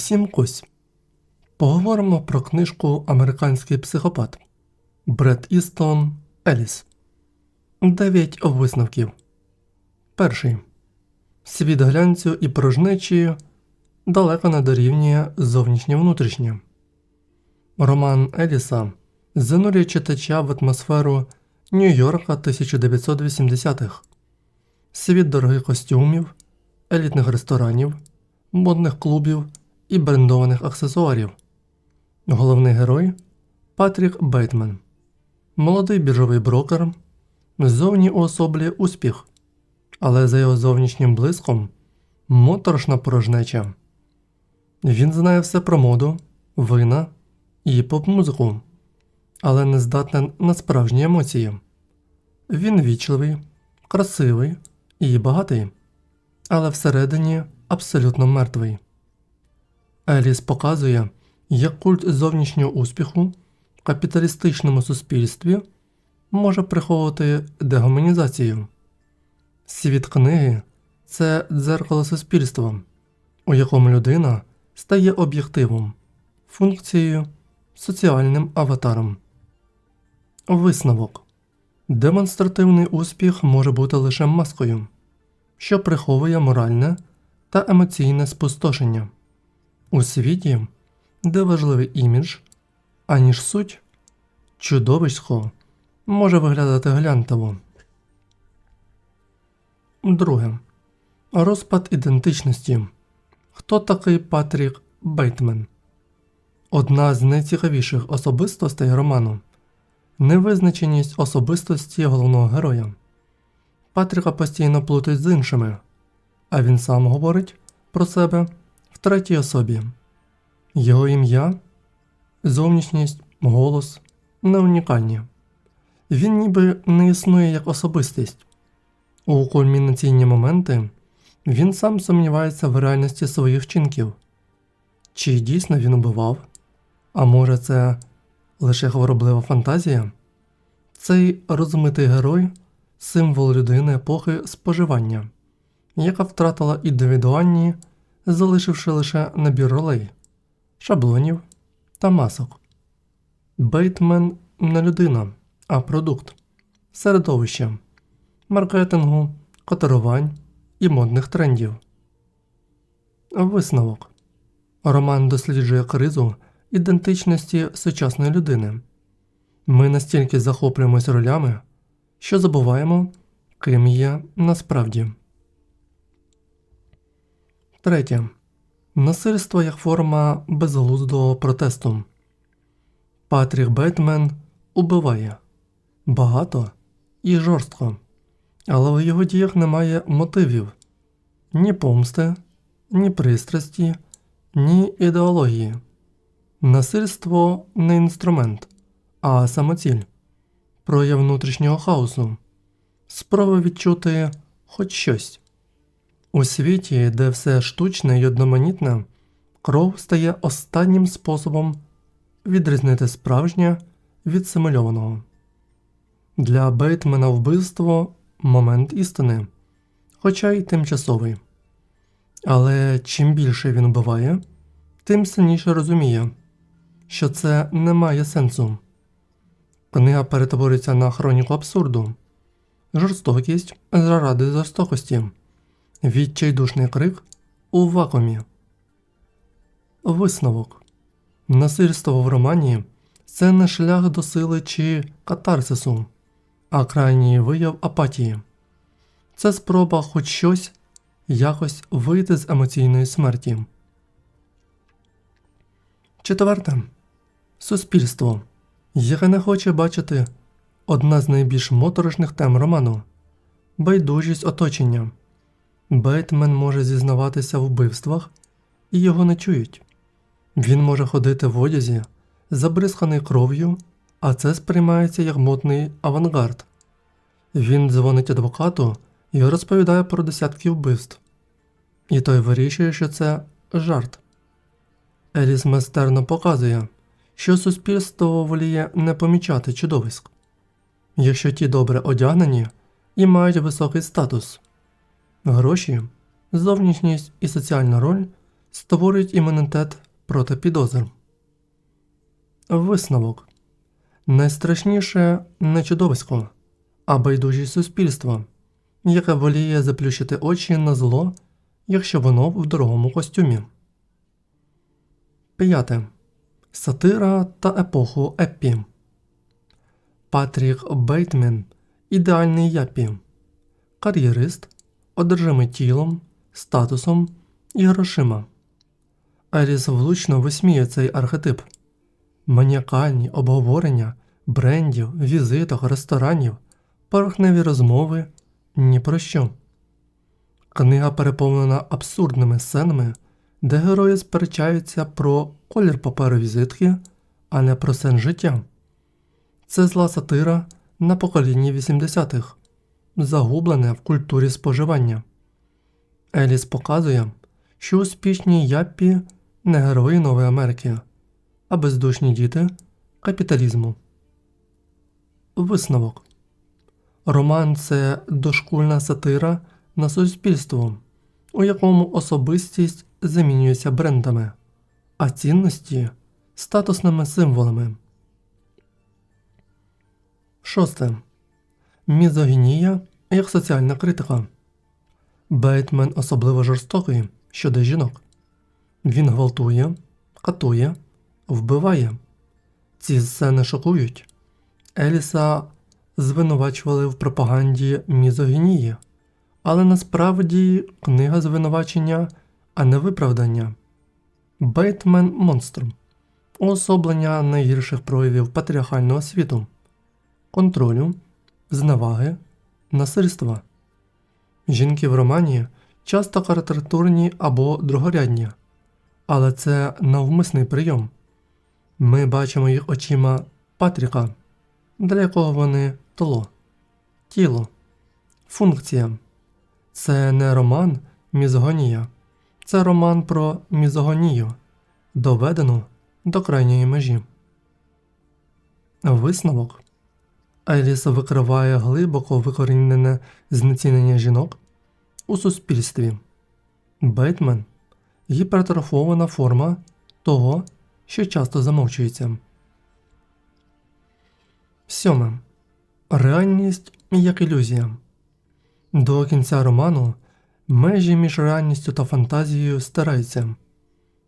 Всім. Поговоримо про книжку Американський психопат Бред Істон Еліс. Дев'ять висновків. Перший. Світ глянцю і порожнечі далеко не дорівнює зовнішнє внутрішнє. Роман Еліса занурює читача в атмосферу Нью-Йорка 1980-х. Світ дорогих костюмів, елітних ресторанів, модних клубів і брендованих аксесуарів. Головний герой Патрік Бейтмен. Молодий біржовий брокер. Зовні уособлює успіх, але за його зовнішнім блиском моторошна порожнеча. Він знає все про моду, вина і поп-музику, але не здатен на справжні емоції. Він вічливий, красивий і багатий, але всередині абсолютно мертвий. Еліс показує, як культ зовнішнього успіху в капіталістичному суспільстві може приховувати дегуманізацію. Світ книги це дзеркало суспільства, у якому людина стає об'єктивом, функцією, соціальним аватаром. Висновок Демонстративний успіх може бути лише маскою, що приховує моральне та емоційне спустошення. У світі, де важливий імідж, аніж суть, чудовисько може виглядати глянтово. Друге. Розпад ідентичності. Хто такий Патрік Бейтмен? Одна з найцікавіших особистостей роману невизначеність особистості головного героя. Патріка постійно плутають з іншими, а він сам говорить про себе третій особі. Його ім'я, зовнішність, голос не унікальні. Він ніби не існує як особистість. У кульмінаційні моменти він сам сумнівається в реальності своїх вчинків. Чи дійсно він убивав? А може, це лише хвороблива фантазія? Цей розмитий герой символ людини епохи споживання, яка втратила індивідуальні, залишивши лише набір ролей, шаблонів та масок. Бейтмен не людина, а продукт, середовище, маркетингу, котирувань і модних трендів. Висновок Роман досліджує кризу ідентичності сучасної людини. Ми настільки захоплюємось ролями, що забуваємо, ким є насправді. Третє. Насильство як форма безглуздого протесту. Патрік Бетмен убиває багато і жорстко, але в його діях немає мотивів ні помсти, ні пристрасті, ні ідеології. Насильство не інструмент, а самоціль, прояв внутрішнього хаосу, спроба відчути хоч щось. У світі, де все штучне й одноманітне, кров стає останнім способом відрізнити справжнє від симульованого. Для Бейтмена вбивство момент істини, хоча й тимчасовий. Але чим більше він вбиває, тим сильніше розуміє, що це не має сенсу. Книга перетворюється на хроніку абсурду, жорстокість заради жорстокості, відчайдушний крик у вакуумі. Висновок Насильство в романі це не шлях до сили чи катарсису, а крайній вияв апатії. Це спроба хоч щось якось вийти з емоційної смерті. Четверте. Суспільство, яке не хоче бачити одна з найбільш моторошних тем роману байдужість оточення. Бейтмен може зізнаватися в вбивствах, і його не чують. Він може ходити в одязі, забризканий кров'ю, а це сприймається як модний авангард. Він дзвонить адвокату і розповідає про десятки вбивств. І той вирішує, що це жарт. Еліс майстерно показує, що суспільство воліє не помічати чудовиськ, якщо ті добре одягнені і мають високий статус. Гроші, зовнішність і соціальна роль створюють імунітет проти підозр. Висновок найстрашніше не чудовисько, а байдужість суспільства, яке воліє заплющити очі на зло, якщо воно в дорогому костюмі. П'яте. Сатира та епоху Еппі. Патрік Бейтмен ідеальний япі, кар'єрист, одержимий тілом, статусом і грошима. Еліс влучно висміє цей архетип. Маніакальні обговорення брендів, візиток, ресторанів, порохневі розмови ні про що. Книга переповнена абсурдними сценами, де герої сперечаються про колір паперу візитки, а не про сенс життя. Це зла сатира на поколінні 80-х, загублене в культурі споживання. Еліс показує, що успішні яппі не герої Нової Америки, а бездушні діти капіталізму. Висновок Роман це дошкульна сатира на суспільство, у якому особистість замінюється брендами, а цінності статусними символами. Шосте. Мізогінія як соціальна критика. Бейтмен особливо жорстокий щодо жінок. Він гвалтує, катує, вбиває. Ці сцени шокують. Еліса звинувачували в пропаганді мізогінії, але насправді книга звинувачення, а не виправдання. Бейтмен монстр уособлення найгірших проявів патріархального світу, контролю, зневаги, насильства. Жінки в романі часто карикатурні або другорядні, але це навмисний прийом. Ми бачимо їх очима Патріка, для якого вони тло, тіло, функція. Це не роман мізогонія, це роман про мізогонію, доведену до крайньої межі. Висновок Еліс викриває глибоко викорінене знецінення жінок у суспільстві. Бейтмен гіпертрофована форма того, що часто замовчується. Сьоме. Реальність як ілюзія. До кінця роману межі між реальністю та фантазією стираються.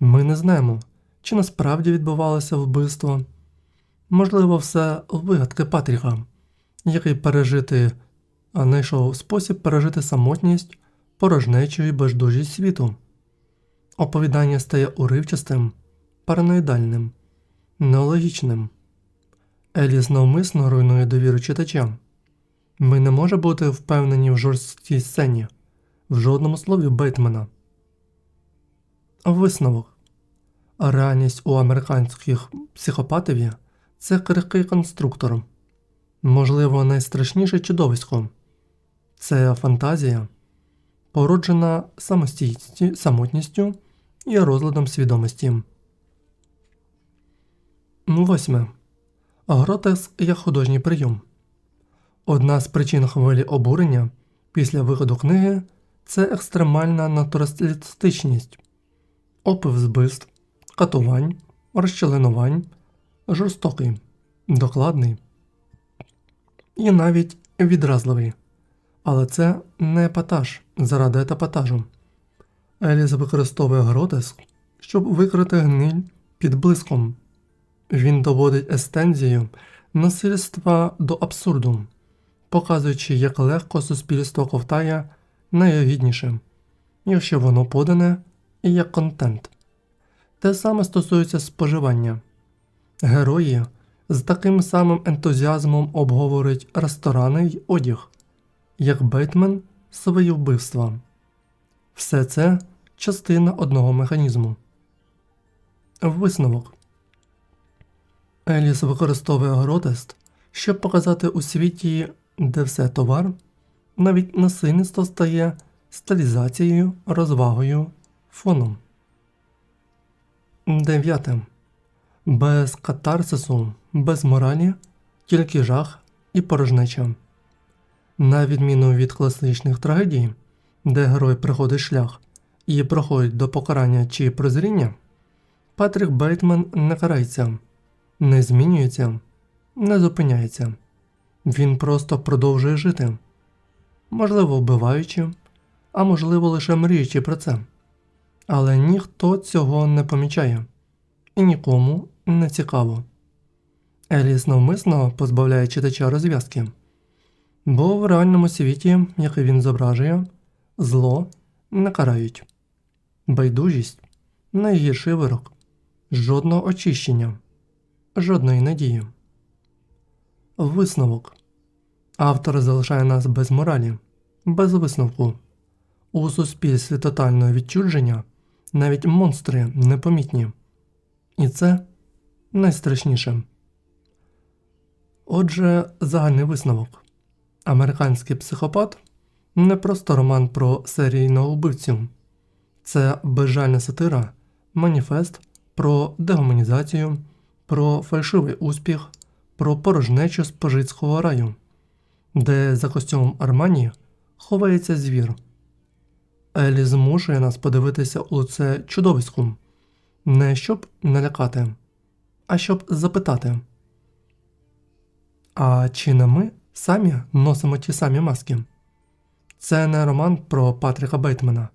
Ми не знаємо, чи насправді відбувалося вбивство. Можливо, все вигадки Патріка, який пережити, знайшов спосіб пережити самотність, порожнечу і бездужість світу. Оповідання стає уривчастим, параноїдальним, неологічним. Еліс навмисно руйнує довіру читача. Ми не можемо бути впевнені в жорсткій сцені, в жодному слові Бейтмена. Висновок. Реальність у американських психопатів це крихкий конструктор, можливо, найстрашніше чудовисько. Це фантазія, породжена самотністю і розладом свідомості. Восьме. Гротеск як художній прийом. Одна з причин хвилі обурення після виходу книги це екстремальна натуралістичність, опис збивств, катувань, розчленувань, жорстокий, докладний і навіть відразливий. Але це не епатаж заради епатажу. Еліс використовує гротеск, щоб викрити гниль під блиском. Він доводить естензію насильства до абсурду, показуючи, як легко суспільство ковтає найогідніше, якщо воно подане і як контент. Те саме стосується споживання. Герої з таким самим ентузіазмом обговорюють ресторани й одяг, як Бейтмен свої вбивства. Все це частина одного механізму. Висновок Еліс використовує гротест, щоб показати у світі, де все товар, навіть насильництво стає стилізацією, розвагою, фоном. Дев'яте. Без катарсису, без моралі, тільки жах і порожнеча. На відміну від класичних трагедій, де герой приходить шлях, і проходять до покарання чи прозріння, Патрік Бейтман не карається, не змінюється, не зупиняється. Він просто продовжує жити, можливо, вбиваючи, а можливо, лише мріючи про це. Але ніхто цього не помічає і нікому не цікаво. Еліс навмисно позбавляє читача розв'язки, бо в реальному світі, який він зображує, зло не карають. Байдужість найгірший вирок, жодного очищення, жодної надії. Висновок. Автор залишає нас без моралі, без висновку. У суспільстві тотального відчудження навіть монстри непомітні. І це найстрашніше. Отже, загальний висновок. Американський психопат не просто роман про серійного вбивцю, це безжальна сатира, маніфест про дегуманізацію, про фальшивий успіх, про порожнечу спожитського раю, де за костюмом Армані ховається звір. Елі змушує нас подивитися у це чудовиську, не щоб налякати, а щоб запитати. А чи не ми самі носимо ті самі маски? Це не роман про Патріка Бейтмена,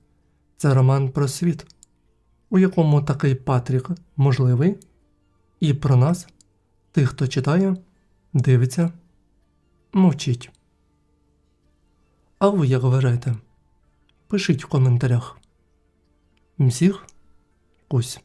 це роман про світ, у якому такий Патрік можливий, і про нас, тих, хто читає, дивиться, мовчить. А ви як вважаєте? Пишіть в коментарях. Всіх кусь.